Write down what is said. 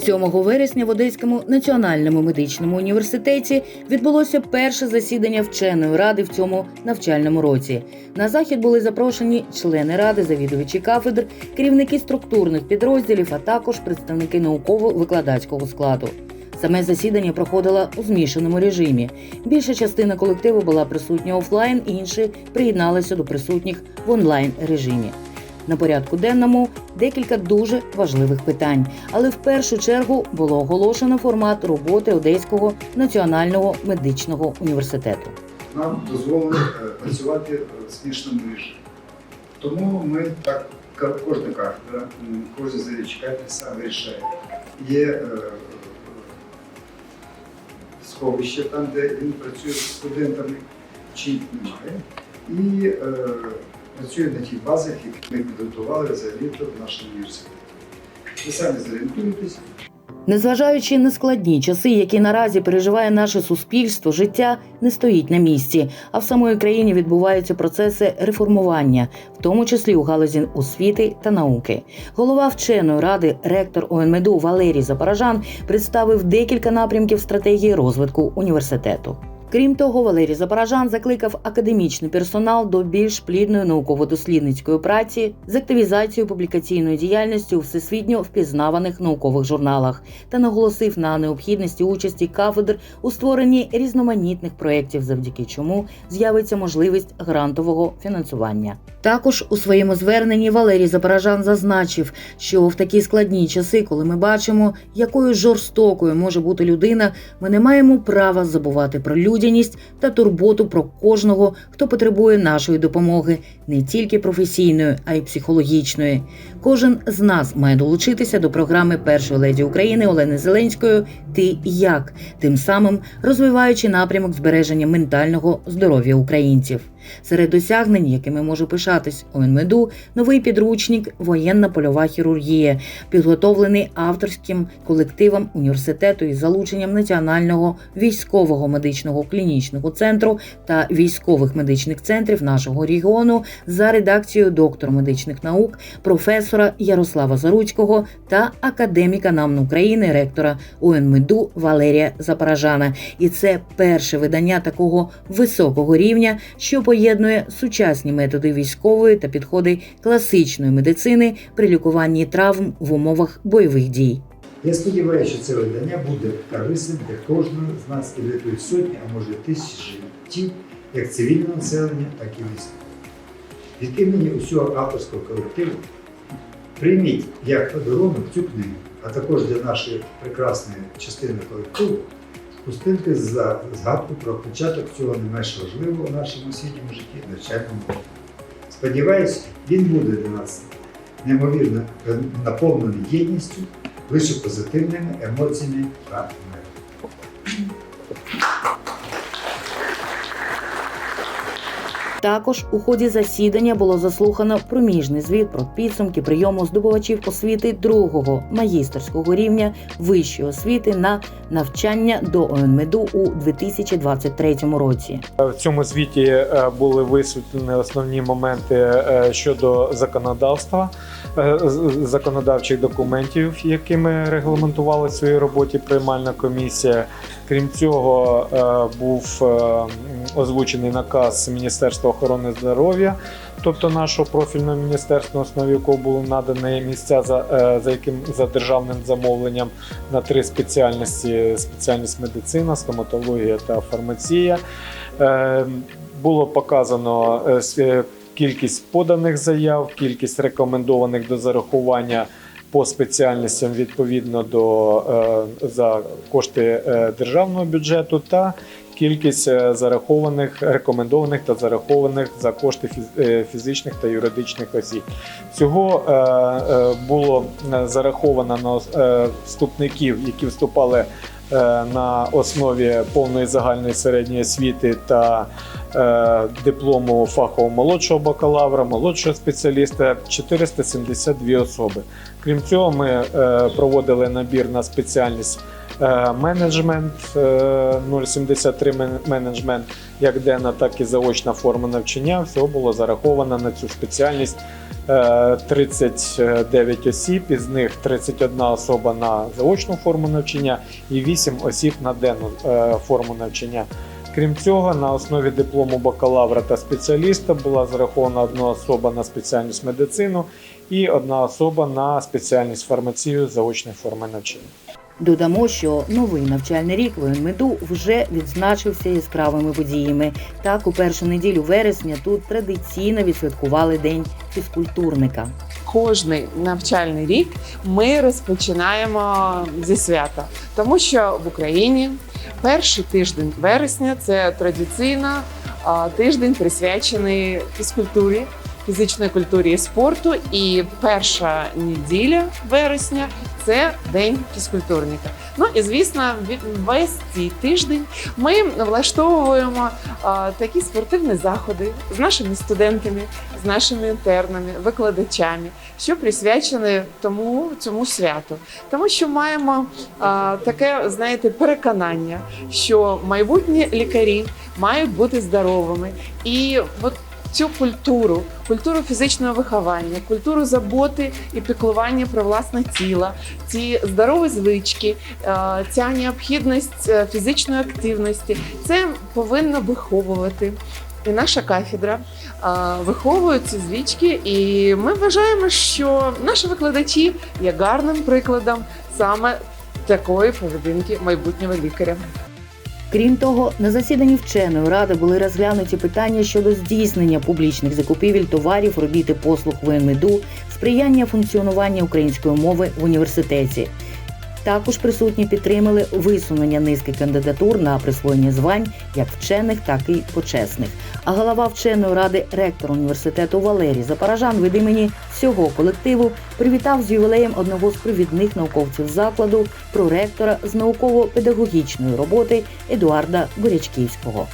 7 вересня в Одеському національному медичному університеті відбулося перше засідання вченої ради в цьому навчальному році. На захід були запрошені члени ради, завідувачі кафедр, керівники структурних підрозділів, а також представники науково-викладацького складу. Саме засідання проходило у змішаному режимі. Більша частина колективу була присутня офлайн, інші приєдналися до присутніх в онлайн режимі. На порядку денному декілька дуже важливих питань, але в першу чергу було оголошено формат роботи Одеського національного медичного університету. нам дозволено е, працювати в смішному. Тому ми так, кожна кафедра, кожен кафедри сам вирішає. Є е, сховище там, де він працює з студентами, чи немає, і е, працює на тих базах, які ми підготували взагалі в нашому університеті. Ви самі зорієнтуєтесь, Незважаючи на складні часи, які наразі переживає наше суспільство, життя не стоїть на місці, а в самої країні відбуваються процеси реформування, в тому числі у галузі освіти та науки. Голова вченої ради, ректор ОНМЕДУ Валерій Запорожан представив декілька напрямків стратегії розвитку університету. Крім того, Валерій Запорожан закликав академічний персонал до більш плідної науково-дослідницької праці з активізацією публікаційної діяльності у всесвітньо впізнаваних наукових журналах та наголосив на необхідності участі кафедр у створенні різноманітних проєктів, завдяки чому з'явиться можливість грантового фінансування. Також у своєму зверненні Валерій Запорожан зазначив, що в такі складні часи, коли ми бачимо, якою жорстокою може бути людина, ми не маємо права забувати про людяність та турботу про кожного, хто потребує нашої допомоги, не тільки професійної, а й психологічної. Кожен з нас має долучитися до програми першої леді України Олени Зеленської Ти як, тим самим розвиваючи напрямок збереження ментального здоров'я українців. Серед досягнень, якими може пишатись ОНМЕДУ, новий підручник Воєнна польова хірургія, підготовлений авторським колективом університету із залученням Національного військового медичного клінічного центру та військових медичних центрів нашого регіону за редакцією доктора медичних наук, професора Ярослава Заруцького та академіка НАМН України, ректора УНМЕДУ Валерія Запоражана. І це перше видання такого високого рівня, що поєднує сучасні методи військової та підходи класичної медицини при лікуванні травм в умовах бойових дій. Я сподіваюся, що це видання буде корисним для кожного з нас і врятує сотні, а може тисячі життів, як цивільного населення, так і військового. Від імені усього авторського колективу прийміть як подарунок цю книгу, а також для нашої прекрасної частини колективу пустинки за згадку про початок цього не менш важливого в нашому освітньому житті навчальному року. Сподіваюсь, він буде для нас неймовірно наповнений єдністю, лише позитивними емоціями та миром. Також у ході засідання було заслухано проміжний звіт про підсумки прийому здобувачів освіти другого магістерського рівня вищої освіти на навчання до ОНМЕДУ у 2023 році. В цьому звіті е, були висвітлені основні моменти е, щодо законодавства, е, законодавчих документів, якими регламентувала в своїй роботі приймальна комісія. Крім цього, е, був е, озвучений наказ Міністерства охорони здоров'я, тобто нашого профільного міністерства, на основі якого були надані місця за, е, за яким за державним замовленням на три спеціальності: спеціальність медицина, стоматологія та фармація. Е, Було показано е, кількість поданих заяв, кількість рекомендованих до зарахування по спеціальностям відповідно до за кошти державного бюджету та кількість е, зарахованих, рекомендованих та зарахованих за кошти е, фізичних та юридичних осіб. Всього е, було зараховано на вступників, які вступали на основі повної загальної середньої освіти та диплому фахового молодшого бакалавра, молодшого спеціаліста 472 особи. Крім цього, ми проводили набір на спеціальність менеджмент е, 073 менеджмент, як денна, так і заочна форма навчання. Всього було зараховано на цю спеціальність е, 39 осіб, із них 31 особа на заочну форму навчання і 8 осіб на денну е, форму навчання. Крім цього, на основі диплому бакалавра та спеціаліста була зарахована одна особа на спеціальність медицину і одна особа на спеціальність фармацію заочної форми навчання. Додамо, що новий навчальний рік воєнмеду вже відзначився яскравими подіями. Так, у першу неділю вересня тут традиційно відсвяткували День фізкультурника. кожний навчальний рік ми розпочинаємо зі свята, тому що в Україні перший тиждень вересня це традиційно тиждень присвячений фізкультурі, фізичної культурі і спорту. І перша неділя вересня це день фізкультурника. Ну і звісно, ві- весь цей тиждень ми влаштовуємо а, такі спортивні заходи з нашими студентами, з нашими інтернами, викладачами, що присвячені тому цьому святу, тому що маємо а, таке, знаєте, переконання, що майбутні лікарі мають бути здоровими, і от цю культуру, культуру фізичного виховання, культуру заботи і піклування про власне тіло, ці здорові звички, е, ця необхідність е, фізичної активності, це повинно виховувати. І наша кафедра а, виховує ці звички, і ми вважаємо, що наші викладачі є гарним прикладом саме такої поведінки майбутнього лікаря. Крім того, на засіданні вченої ради були розглянуті питання щодо здійснення публічних закупівель товарів, робіт і послуг воєнмеду, сприяння функціонування української мови в університеті. Також присутні підтримали висунення низки кандидатур на присвоєння звань як вчених, так і почесних. А голова вченої ради ректор університету Валерій Запорожан від імені всього колективу привітав з ювілеєм одного з провідних науковців закладу, проректора з науково-педагогічної роботи Едуарда Бурячківського.